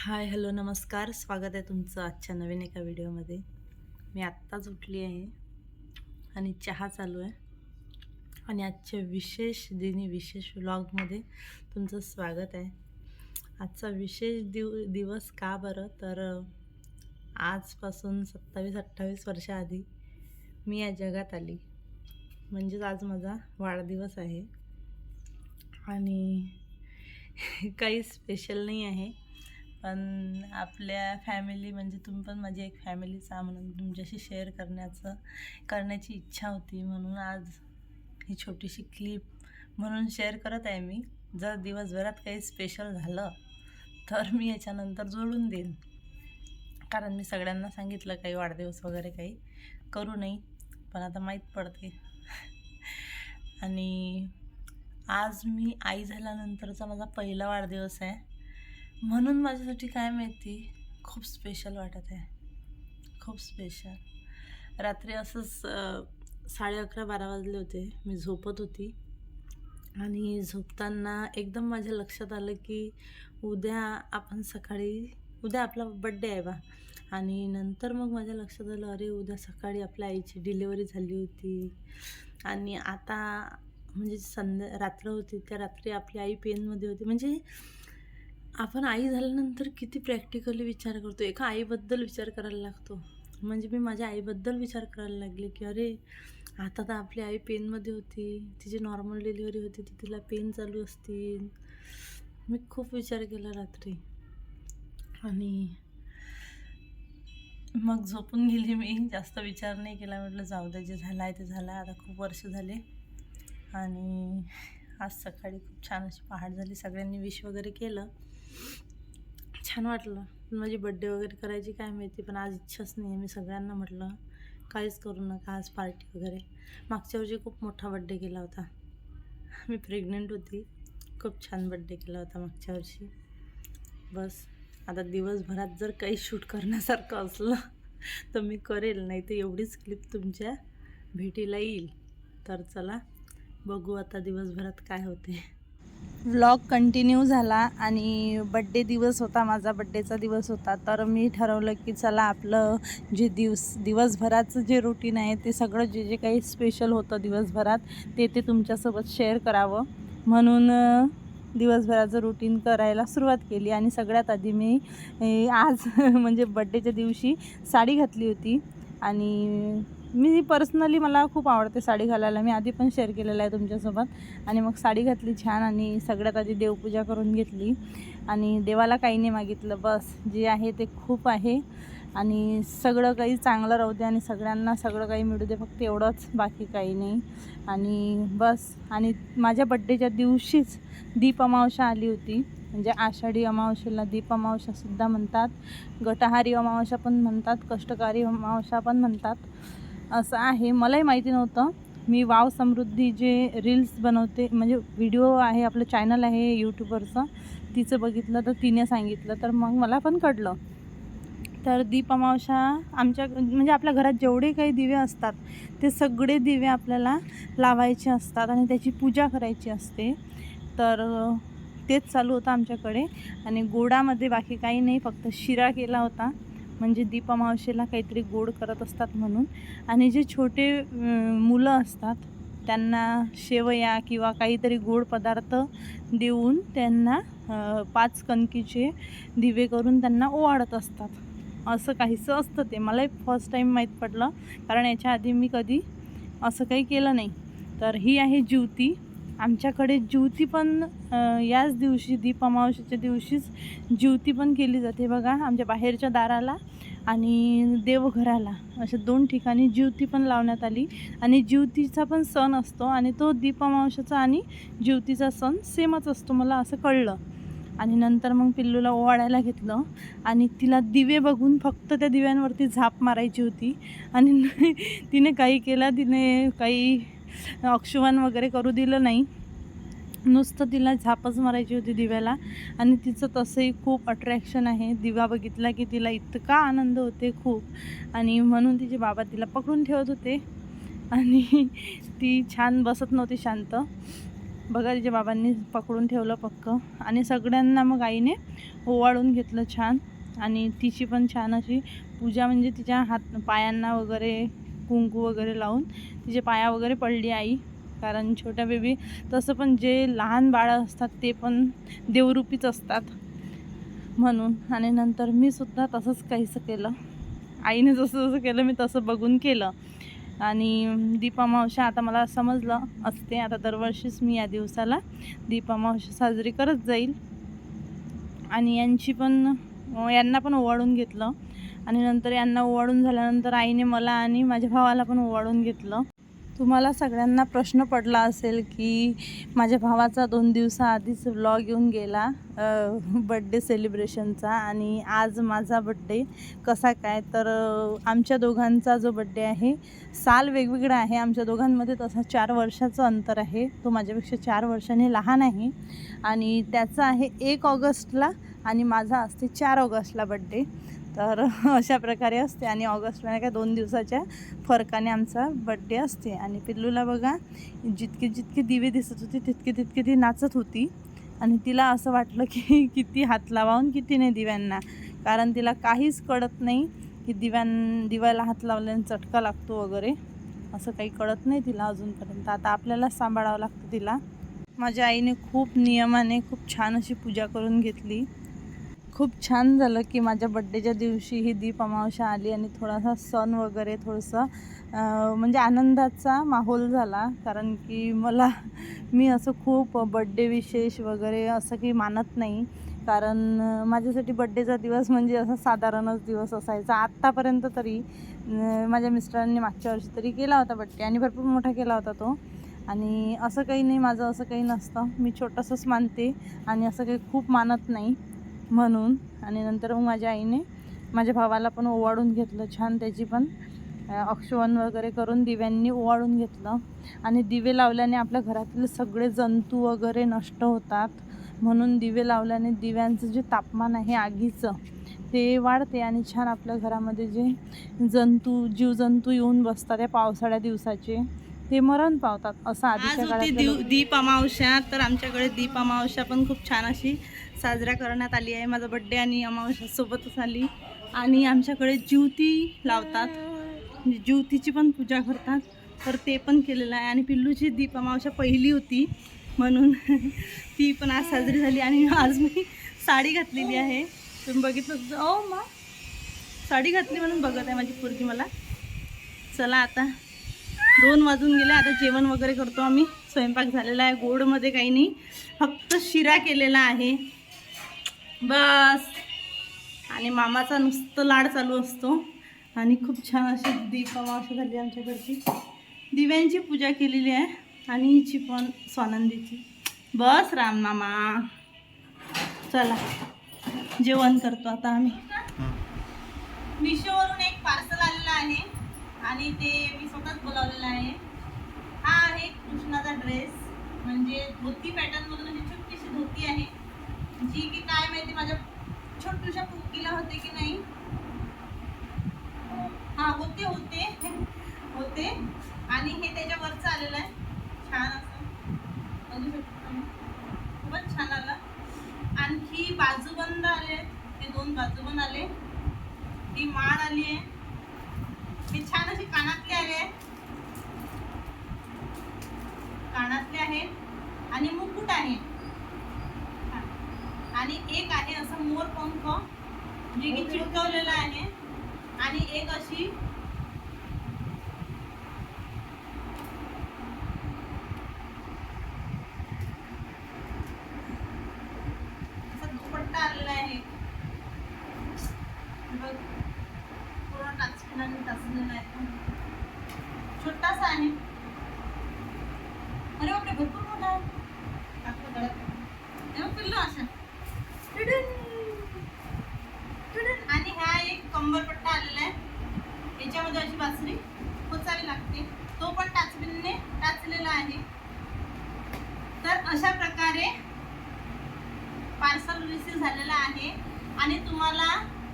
Hi hello नमस्कार. स्वागत आहे तुमचं आजच्या नवीन एका व्हिडिओमध्ये. मी आत्ताच उठली आहे आणि चहा चालू आहे. आणि आजच्या विशेष दिनी विशेष व्लॉगमध्ये तुमचं स्वागत आहे. आजचा विशेष दिव दिवस का बरं? तर आजपासून सत्तावीस अठ्ठावीस वर्षाआधी मी या जगात आली. म्हणजेच आज माझा वाढदिवस आहे. आणि काही स्पेशल नाही आहे. पण आपल्या फॅमिली म्हणजे तुम्ही पण माझी एक फॅमिलीच आहा म्हणून तुमच्याशी शेअर करण्याचं करण्याची इच्छा होती म्हणून आज ही छोटीशी क्लिप म्हणून शेअर करत आहे मी. जर दिवसभरात काही स्पेशल झालं तर मी याच्यानंतर जोडून देईन. कारण मी सगळ्यांना सांगितलं काही वाढदिवस वगैरे काही करू नाही पण आता माहीत पडते. आणि आज मी आई झाल्यानंतरचा माझा पहिला वाढदिवस आहे. म्हणून माझ्यासाठी काय माहिती? खूप स्पेशल वाटत आहे. खूप स्पेशल रात्री असंच साडे अकरा बारा वाजले होते. मी झोपत होती. आणि झोपताना एकदम माझ्या लक्षात आलं की उद्या आपण सकाळी उद्या आपला बड्डे आहे बा. आणि नंतर मग माझ्या लक्षात आलं अरे उद्या सकाळी आपल्या आईची डिलेवरी झाली होती. आणि आता म्हणजे संध्या रात्र होती. त्या रात्री आपली आई पेनमध्ये होती. म्हणजे आपण आई झाल्यानंतर किती प्रॅक्टिकली विचार करतो? एका आईबद्दल विचार करायला लागतो. म्हणजे मी माझ्या आईबद्दल विचार करायला लागले की अरे आता तर आपली आई पेनमध्ये होती. तिची नॉर्मल डिलिव्हरी होती. तर तिला पेन चालू असतील. मी खूप विचार केला रात्री. आणि मग झोपून गेली मी. जास्त विचार नाही केला. म्हटलं जाऊ दे जे झालं आहे ते झालं आहे आता खूप वर्ष झाले. आणि आज सकाळी खूप छान अशी पहाट झाली. सगळ्यांनी विश वगैरे केलं. छान वाटलं. पण माझी बड्डे वगैरे करायची काय माहिती पण आज इच्छाच नाही आहे मी सगळ्यांना म्हटलं काहीच करू नका आज पार्टी वगैरे. मागच्या वर्षी खूप मोठा बड्डे केला होता. मी प्रेग्नंट होती. खूप छान बड्डे केला होता मागच्या वर्षी. बस आता दिवसभरात जर काही शूट करण्यासारखं असलं तर मी करेल. नाही तर एवढीच क्लिप तुमच्या भेटीला येईल. तर चला बघू आता दिवसभरात काय होते. व्लॉग कंटिन्यू झाला आणि बड्डे दिवस होता माझा बड्डेचा दिवस होता तर मी ठरवलं की चला आपलं जे दिवस दिवसभराचं जे रुटीन आहे ते सगळं जे जे काही स्पेशल होतं दिवसभरात ते ते तुमच्यासोबत शेअर करावं. म्हणून दिवसभराचं रुटीन करायला सुरुवात केली आणि सगळ्यात आधी मी आज म्हणजे बड्डेच्या दिवशी साडी घातली होती आणि मी पर्सनली मला खूप आवडते साडी घालायला. मी आधी पण शेअर केलेलं आहे तुमच्यासोबत. आणि मग साडी घातली छान आणि सगळ्यात आधी देवपूजा करून घेतली. आणि देवाला काही नाही मागितलं. बस जे आहे ते खूप आहे. आणि सगळं काही चांगलं राहू दे आणि सगळ्यांना सगळं काही मिळू दे. फक्त एवढंच बाकी काही नाही. आणि बस आणि माझ्या बड्डेच्या दिवशीच दीप अमावशा आली होती. म्हणजे आषाढी अमावशेला दीप अमावशासुद्धा म्हणतात. गटहारी अमावस्या पण म्हणतात. कष्टकारी अमावशा पण म्हणतात. असं आहे. मलाही माहिती नव्हतं. मी वाव समृद्धी जे रील्स बनवते म्हणजे व्हिडिओ आहे आपलं चॅनल आहे यूट्यूबवरचं तिचं बघितलं तर तिने सांगितलं. तर मग मला पण कळलं. तर दीप आमच्या म्हणजे आपल्या घरात जेवढे काही दिवे असतात ते सगळे दिवे आपल्याला लावायचे असतात आणि त्याची पूजा करायची असते. तर तेच चालू होतं आमच्याकडे. आणि गोडामध्ये बाकी काही नाही फक्त शिरा केला होता. म्हणजे दीप काहीतरी गोड करत असतात म्हणून. आणि जे छोटे मुलं असतात त्यांना शेवया किंवा काहीतरी गोड पदार्थ देऊन त्यांना पाच कणकीचे दिवे करून त्यांना ओवाळत असतात. असं काहीसं असतं ते. मलाही फर्स्ट टाईम माहीत पडलं. कारण याच्या आधी मी कधी असं काही केलं नाही. तर ही आहे ज्योती. आमच्याकडे ज्युती पण याच दिवशी दीप अमावस्येच्या दिवशीच ज्युती पण केली जाते. बघा आमच्या बाहेरच्या दाराला आणि देवघराला अशा दोन ठिकाणी ज्युती पण लावण्यात आली. आणि ज्युतीचा पण सण असतो आणि तो दीप अमावस्येचा आणि ज्युतीचा सण सेमच असतो मला असं कळलं. आणि नंतर मग पिल्लूला ओवाळायला घेतलं आणि तिला दिवे बघून फक्त त्या दिव्यांवरती झाप मारायची होती. आणि तिने काही केला तिने काही अक्षुवान वगैरे करू दिलं नाही. नुसतं तिला झापच मारायची होती दिव्याला. आणि तिचं तसंही खूप अट्रॅक्शन आहे. दिवा बघितला की तिला इतका आनंद होते खूप. आणि म्हणून तिचे बाबा तिला पकडून ठेवत होते. आणि ती छान बसत नव्हती शांत. बघा तिच्या बाबांनी पकडून ठेवलं पक्क. आणि सगळ्यांना मग आईने ओवाळून घेतलं छान. आणि तिची पण छान अशी पूजा म्हणजे तिच्या हात पायांना वगैरे कुंकू वगैरे लावून तिचे पाया वगैरे पडली आई. कारण छोट्या बेबी तसं पण जे लहान बाळं असतात ते पण देवरूपीच असतात म्हणून. आणि नंतर मी सुद्धा तसंच काहीसं केलं. आईने जसं जसं केलं मी तसं बघून केलं. आणि दीपामावशा आता मला समजलं असते. आता दरवर्षीच मी या दिवसाला दीपामावशा साजरी करत जाईल. आणि यांची पण यांना पण ओवाळून घेतलं. आणि नंतर यांना ओवाळून झाल्यानंतर आईने मला आणि माझ्या भावाला पण ओवाळून घेतलं. तुम्हाला सगळ्यांना प्रश्न पडला असेल की माझ्या भावाचा दोन दिवसाआधीच व्लॉग येऊन गेला बड्डे सेलिब्रेशनचा आणि आज माझा बड्डे कसा काय? तर आमच्या दोघांचा जो बड्डे आहे साल वेगवेगळा आहे. आमच्या दोघांमध्ये तसा चार वर्षाचं अंतर आहे. तो माझ्यापेक्षा चार वर्षाने लहान आहे आणि त्याचा आहे एक ऑगस्टला आणि माझा असते चार ऑगस्टला बड्डे तर अशा प्रकारे असते आणि ऑगस्ट महिन्या काय दोन दिवसाच्या फरकाने आमचा बड्डे असते. आणि पिल्लूला बघा जितके जितके दिवे दिसत होते तितके तितके ती नाचत होती. आणि तिला असं वाटलं की किती हात लावावून किती नाही दिव्यांना. कारण तिला काहीच कळत नाही की दिव्यां दिव्याला हात लावल्याने चटका लागतो वगैरे. असं काही कळत नाही तिला अजूनपर्यंत. आता आपल्याला सांभाळावं लागतं तिला. माझ्या आईने खूप नियमाने खूप छान अशी पूजा करून घेतली. खूप छान झालं की माझ्या बड्डेच्या दिवशी ही दीप अमावस्या आली आणि थोडासा सण वगैरे थोडंसं म्हणजे आनंदाचा माहोल झाला. कारण की मला मी असं खूप बड्डे विशेष वगैरे असं काही मानत नाही. कारण माझ्यासाठी बड्डेचा दिवस म्हणजे असा साधारणच दिवस असायचा. आत्तापर्यंत तरी माझ्या मिस्टरांनी मागच्या वर्षी तरी केला होता बड्डे आणि भरपूर मोठा केला होता तो. आणि असं काही नाही माझं असं काही नसतं. मी छोटंसंच मानते आणि असं काही खूप मानत नाही. म्हणून. आणि नंतर मग माझ्या आईने माझ्या भावाला पण ओवाळून घेतलं छान. त्याची पण अक्षवन वगैरे करून दिव्यांनी ओवाळून घेतलं. आणि दिवे लावल्याने आपल्या घरातील सगळे जंतू वगैरे नष्ट होतात. म्हणून दिवे लावल्याने दिव्यांचं जे तापमान आहे आगीचं ते वाढते आणि छान आपल्या घरामध्ये जे जंतू जीवजंतू येऊन बसतात या पावसाळ्या दिवसाचे. ते मरण पावतात असं आधीच्या काळात दीप अमावस्या तर आमच्याकडे दीप अमावस्या पण खूप छान अशी साजरा करण्यात आली आहे. माझा बड्डे आणि अमावस्या सोबतच आली. आणि आमच्याकडे ज्योती लावतात. म्हणजे ज्योतीची पण पूजा करतात. तर ते पण केलेलं आहे. आणि पिल्लूची दीप अमावस्या पहिली होती. म्हणून ती पण आज साजरी झाली. आणि आज मी साडी घातलेली आहे. तुम्ही बघितलं ओ मा साडी घातली म्हणून बघत आहे माझी पोरगी मला. चला आता दोन वाजून गेले आता जेवण वगैरे करतो आम्ही. स्वयंपाक झालेला आहे गोडमध्ये काही नाही. फक्त शिरा केलेला आहे. बस. आणि मामाचा नुसतं लाड चालू असतो. आणि खूप छान अशी दीप अमावस्या झाली आमच्याकडची. दिव्यांची पूजा केलेली आहे आणि हिची पण स्वानंदीची. बस राम मामा. चला. जेवण करतो आता आम्ही. मिशोवरून एक पार्सल आलेलं आहे. आणि ते मी स्वतःच बोलावलेलं आहे. हा आहे कृष्णाचा ड्रेस म्हणजे धोती पॅटर्न मधून अशी छोटीशी धोती आहे. जी की काय माहिती माझ्या छोटूशा कुकीला होते की नाही? हा होते होते. होते. आणि हे त्याच्यावरचं आलेलं आहे. छान असं. बघू शकतो खूपच छान आलं. आणखी बाजूबंद आले. ते दोन बाजूबंद आले. ही माळ आली आहे हे छान असे कानातले आले कानातले आहेत आणि मुकुट आहे हा. आणि एक आहे असं मोर पंख जे की चिटकवलेलं आहे. आणि एक अशी असा दुपट्टा आलेला आहे बघ पूर्ण टाचपिनाने टाचलेला आहे छोटासा आहे अरे बापरे भरपूर मोठा आहे टाकलं गळ्यात. हे बघ पिल्लू असा टिडन. टिडन. आणि हा एक कंबरपट्टा आलेला आहे याच्यामध्ये अशी बासरी खोचावी लागते तो पण टाचबिनने टाचलेला आहे तर अशा प्रकारे पार्सल रिसीव झालेला आहे आणि तुम्हाला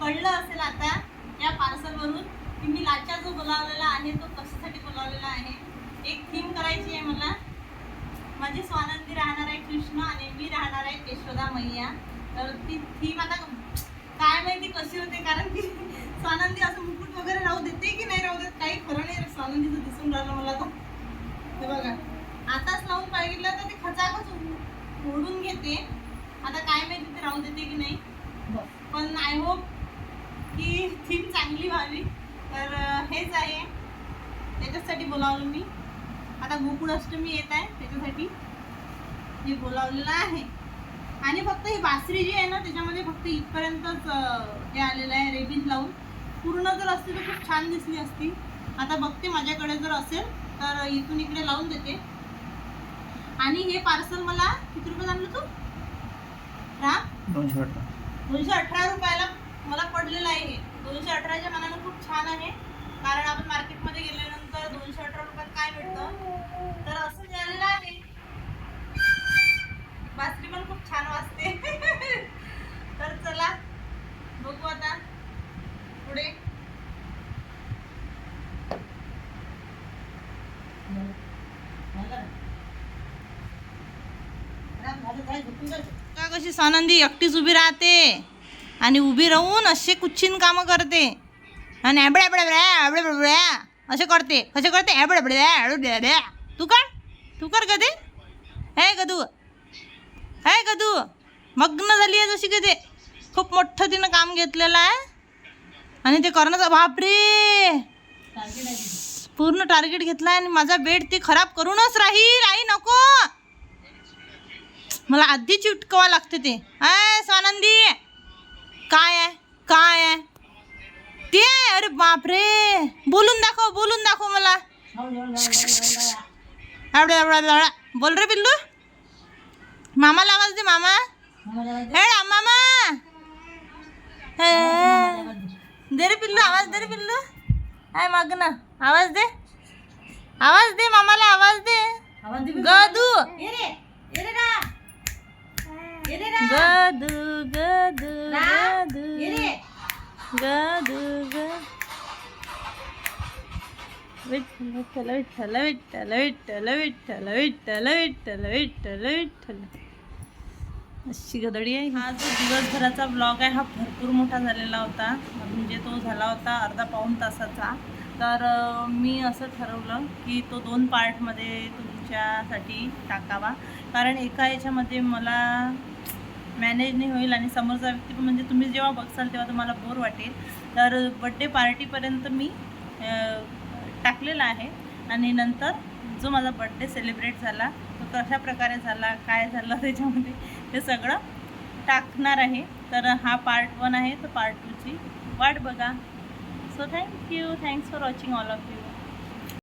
कळलं असेल आता या पार्सलवरून की मी लाचा जो बोलावलेला आहे तो कशासाठी बोलावलेला आहे? एक थीम करायची आहे मला. माझी स्वानंदी राहणार आहे कृष्ण आणि मी राहणार आहे यशोदा मैया. तर ती थीम आता काय माहिती कशी होते कारण की स्वानंदी असं मुकुट वगैरे राहू देते की नाही राहू देत काही खरं नाही स्वानंदीचं दिसून राहिलं मला तर बघा. आताच लावून पाहिलं तर ते खचाखच ओढून घेते. आता काय माहिती ते राहू देते की नाही. पण आय होप की थीम चांगली व्हावी. तर हेच आहे. त्याच्यासाठी बोलावलं मी. आता गोकुळ अष्टमी येत आहे त्याच्यासाठी हे बोलावलेलं आहे. आणि फक्त ही बासरी जी आहे ना त्याच्यामध्ये फक्त इथपर्यंतच हे आलेलं आहे रेबीन लावून. पूर्ण जर असती तर खूप छान दिसली असती आता बघते माझ्याकडे जर असेल तर इथून इकडे लावून देते. आणि हे पार्सल मला किती रुपये आणलं तू? राम दोनशे अठरा. दोनशे अठरा रुपयाला मला पडलेलं आहे हे. दोनशे अठराच्या मनानं खूप छान आहे. कारण आपण मार्केटमध्ये गेल्यानंतर दोनशे अठरा रुपयात काय भेटतं? तर असं मिळालेलं आहे. बासरी पण खूप छान वाजते. तर चला बघू आता. पुढे. का कशी सनंदी एकटीच उभी राहते आणि उभी राहून असे कुच्छिन कामं करते? आणि ॲबडे ॲबडे ॲबडे ॲबड्या असे करते कसे करते ॲबडे ॲबड्या द्या द्या तू कर तू कर कधी हे गदू हे गदू मग्न झाली आहे जशी कधी खूप मोठं तिनं काम घेतलेलं आहे आणि ते करण्याचा बापरे पूर्ण टार्गेट घेतला आणि माझा बेड ती खराब करूनच राहील आई नको मला आधी चिटकवा लागते ते आय स्वानंदी काय आहे काय आहे ते अरे बापरे. बोलून दाखव बोलून दाखव मला. आवडे आवडे आवडे. बोल रे पिल्लू. मामाला आवाज दे मामा. हे मामा. हे. दे रे पिल्लू आवाज दे रे पिल्लू. आहे माग ना आवाज दे. आवाज दे मामाला आवाज दे. गदू. गदू गदू गदू. गदू ग. विठ्ठल विठ्ठल विठ्ठल विठ्ठल विठ्ठल विठ्ठल विठ्ठल विठ्ठल विठ्ठल अशी गदडी आहे हा. जो दिवसभराचा ब्लॉग आहे हा भरपूर मोठा झालेला होता. म्हणजे तो झाला होता अर्धा पाऊण तासाचा. तर मी असं ठरवलं की तो दोन पार्टमध्ये तुमच्यासाठी टाकावा. कारण एका याच्यामध्ये मला मॅनेज नाही होईल आणि समोरचा व्यक्ती पण म्हणजे तुम्ही जेव्हा बघसाल तेव्हा तुम्हाला बोर वाटेल. तर बड्डे पार्टीपर्यंत मी टाकलेला आहे. आणि नंतर जो माझा बड्डे सेलिब्रेट झाला तो कशा प्रकारे झाला काय झालं त्याच्यामध्ये ते सगळं टाकणार आहे. तर हा पार्ट वन आहे. तर पार्ट टूची वाट बघा. So thank you thanks for watching all of you